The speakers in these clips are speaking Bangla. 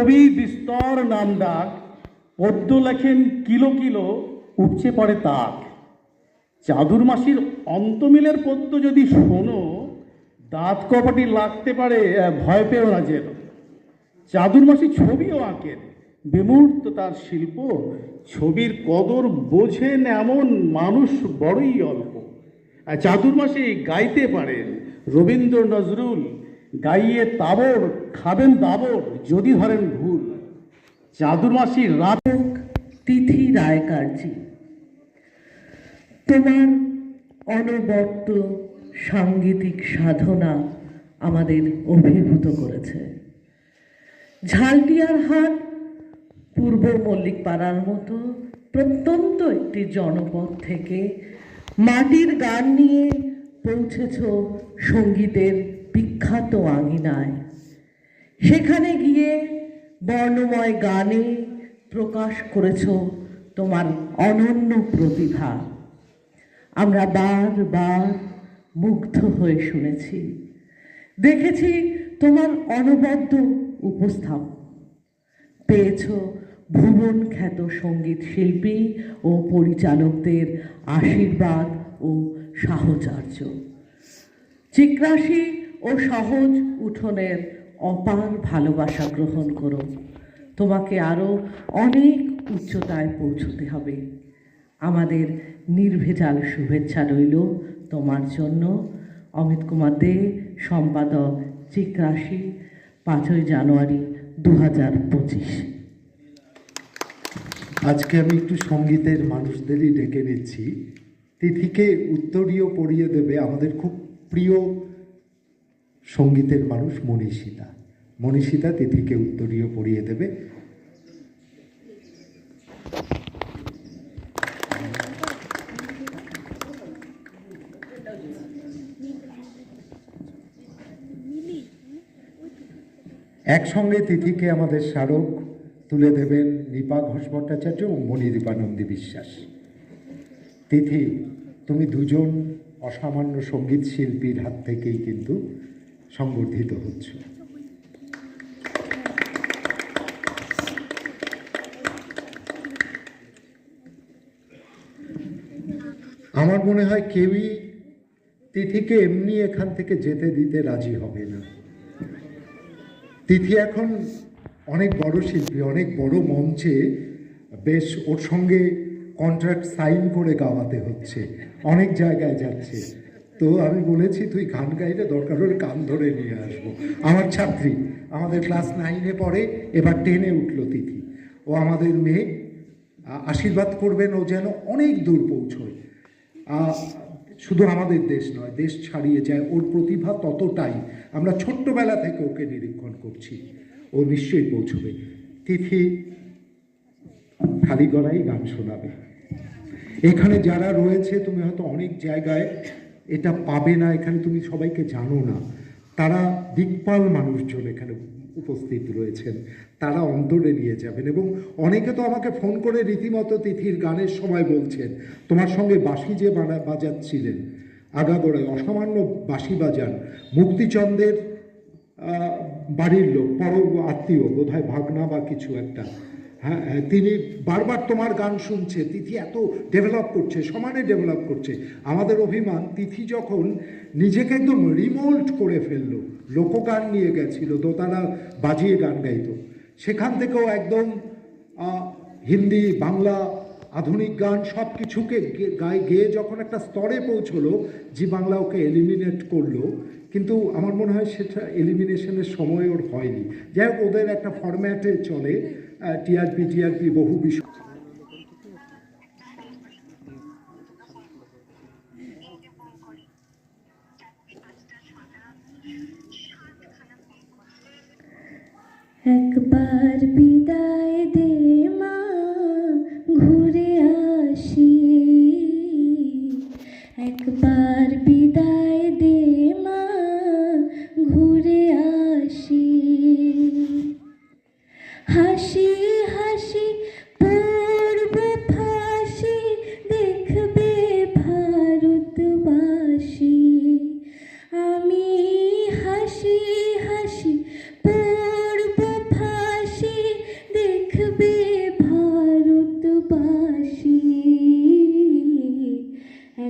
কবি বিস্তর নাম ডাক, পদ্য লেখেন কিলো কিলো, উপচে পড়ে তাক। চাদুর মাসির অন্তমিলের পদ্য যদি শোনো, দাঁত কপাটি লাগতে পারে ভয় পেও না যেন। চাদুর মাসি ছবিও আঁকেন, বিমূর্ত তার শিল্প। ছবির কদর বোঝেন এমন মানুষ বড়ই অল্প। চাদুর মাসি গাইতে পারেন রবীন্দ্র নজরুল গাইয়ে তাবর খাবেন দাবর যদি ধরেন ভুল। চাদুর মাসি রাত তিথি রায়কারজি তোমার অনবর্ত সাংগীতিক সাধনা আমাদের অভিভূত করেছে। ঝালটিয়ার হাট পূর্ব মল্লিক পাড়ার মতো প্রত্যন্ত একটি জনপদ থেকে মাটির গান নিয়ে পৌঁছেছ সঙ্গীতের বিখ্যাত আঙিনায় সেখানে গিয়ে বর্ণময় গানে প্রকাশ করেছ তোমার অনন্য প্রতিভা। আমরা বারবার মুগ্ধ হয়ে শুনেছি। দেখেছি তোমার অনবদ্য উপস্থাপ। পেয়েছ ভুবন খ্যাত সংগীত শিল্পী ও পরিচালকদের আশীর্বাদ ও সাহচর্য। চিক্রাসী ও সহজ উঠোনের অপার ভালোবাসা গ্রহণ করো। তোমাকে আরও অনেক উচ্চতায় পৌঁছতে হবে। আমাদের নির্ভেজাল শুভেচ্ছা রইল তোমার জন্য। অমিত কুমার দে, সম্পাদক চিক্রাসী পাঁচই জানুয়ারি দু হাজার পঁচিশ। আজকে আমি একটু সঙ্গীতের মানুষদেরই ডেকে নিচ্ছি। তিথিকে উত্তরীয় পড়িয়ে দেবে আমাদের খুব প্রিয় সঙ্গীতের মানুষ মনীষিতা। মনীষিতা তিথিকে উত্তরীয় পড়িয়ে দেবে। একসঙ্গে তিথিকে আমাদের স্মারক তুলে দেবেন নিপা ঘোষ ভট্টাচার্য ও মণিদীপানন্দী বিশ্বাস। তিথি, তুমি দুজন অসামান্য সংগীত শিল্পীর হাত থেকেই কিন্তু সংবর্ধিত হচ্ছ। আমার মনে হয় কেউই তিথিকে এমনি এখান থেকে যেতে দিতে রাজি হবে না। তিথি এখন অনেক বড় শিল্পী, অনেক বড় মঞ্চে বেশ ওর সঙ্গে কন্ট্রাক্ট সাইন করে গাওয়াতে হচ্ছে, অনেক জায়গায় যাচ্ছে। তো আমি বলেছি, তুই গান গাইলে দরকার হলে কান ধরে নিয়ে আসব। আমার ছাত্রী আমাদের ক্লাস নাইনে পড়ে, এবার টেনে উঠল তিথি। ও আমাদের মেয়ে আশীর্বাদ করবেন ও যেন অনেক দূর পৌঁছয়। শুধু আমাদের দেশ নয়, দেশ ছাড়িয়ে যায়, ওর প্রতিভা ততটাই। আমরা ছোট্টবেলা থেকে ওকে নিরীক্ষণ করছি, ও নিশ্চয়ই পৌঁছবে। তিথি খালি গলায় গান শোনাবে। এখানে যারা রয়েছে, তুমি হয়তো অনেক জায়গায় এটা পাবে না, এখানে তুমি সবাইকে জানো না। তারা দিকপাল মানুষজন এখানে উপস্থিত রয়েছেন, তারা অন্তরে নিয়ে যাবেন এবং অনেকে তো আমাকে ফোন করে রীতিমতো তিথির গানের সময় বলছেন, তোমার সঙ্গে বাঁশি যে বাজাচ্ছিলেন আগাগোড়ায় অসামান্য বাঁশি বাজান মুক্তিচন্দ্রের বাড়ির লোক পর আত্মীয়, বোধহয় ভাগনা বা কিছু একটা। হ্যাঁ হ্যাঁ, তিনি বারবার তোমার গান শুনছে তিথি এত ডেভেলপ করছে সমানে ডেভেলপ করছে। আমাদের অভিমান তিথি যখন নিজেকে একদম রিমোল্ট করে ফেলল লোকগান নিয়ে গেছিল দোতারা বাজিয়ে গান গাইত সেখান থেকেও একদম হিন্দি বাংলা আধুনিক গান সব কিছুকে গায়ে গেয়ে যখন একটা স্তরে পৌঁছলো জি বাংলা ওকে এলিমিনেট করল কিন্তু আমার মনে হয় সেটা এলিমিনেশনের সময় ওর হয়নি। যাই হোক ওদের একটা ফরম্যাটে চলে। টিআরপি টিআরপি বহু বিষয়। একবার বিদায়।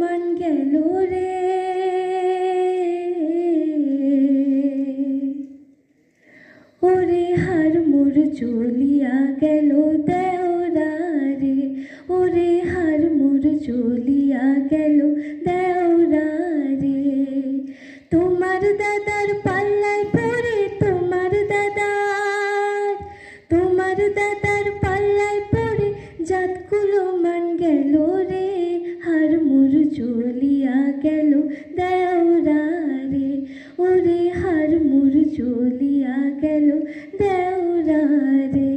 মান গেল রে। ওরে হার মোর চলিয়া গেল দেওরা রে ওরে হার মোর চলিয়া গেল দেওরা রে তোমার দাদার পাল্লায় পড়ে তোমার দাদার তোমার দাদার পাল্লায় পড়ে জাতগুলো মান গেল রে। হার মোর চলিয়া গেল দেওরা রে ওরে হার মোর চলিয়া গেল দেওরা রে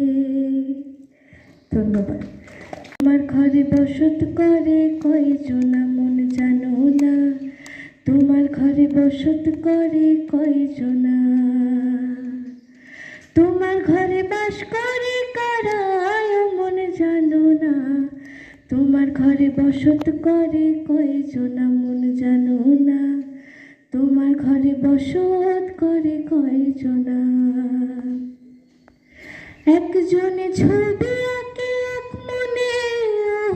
ধন্যবাদ। আমার ঘরে বসত করে কয়জনা মন জানো না। তোমার ঘরে বসত করে কয়জনা। তোমার ঘরে বাস করে কারা? তোমার ঘরে বসত করে কয়জনা, মন জানো না। তোমার ঘরে বসত করে কয়জনা। একজনে ছবি আঁকে এক মনে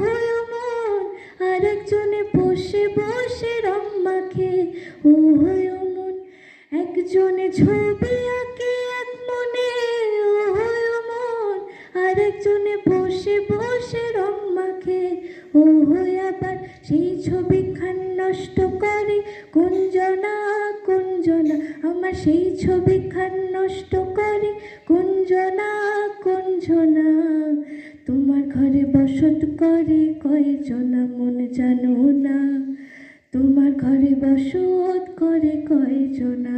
হয়ে মন আর একজনে বসে বসে রং মাখে, ও হয়ে মন একজনে ছবি একজনে বসে বসে রং ও হয়ে আবার সেই ছবি খান নষ্ট করে। কুঞ্জনা কুঞ্জনা, আমার সেই ছবি খান নষ্ট করে। কুঞ্জনা কুঞ্জনা, তোমার ঘরে বসত করে কয়জনা মন জানো না। তোমার ঘরে বসত করে কয়জনা।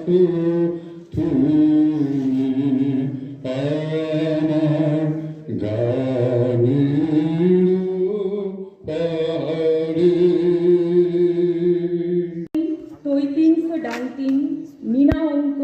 আছো তুমি আমার গানের পাহাড়ে তৈতিংস ডাংটিং মিনা অঙ্ক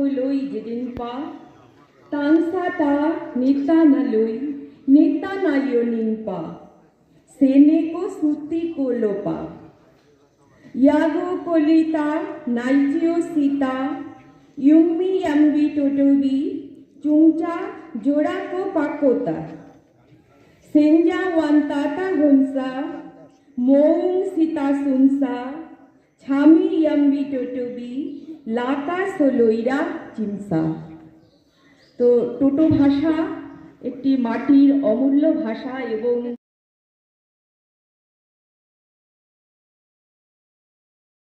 ইয় ইউমি ইয়াম্বি টোটোবি চুংচা জোড়া কো পাকোতা সেঞ্জা ওয়ান্তাতা হুমসা মৌং সীতা সুমসা ছামি ইয়াম্বি টোটোবি লাকা সোলইরা চিমসা তো টোটো ভাষা একটি মাটির অমূল্য ভাষা এবং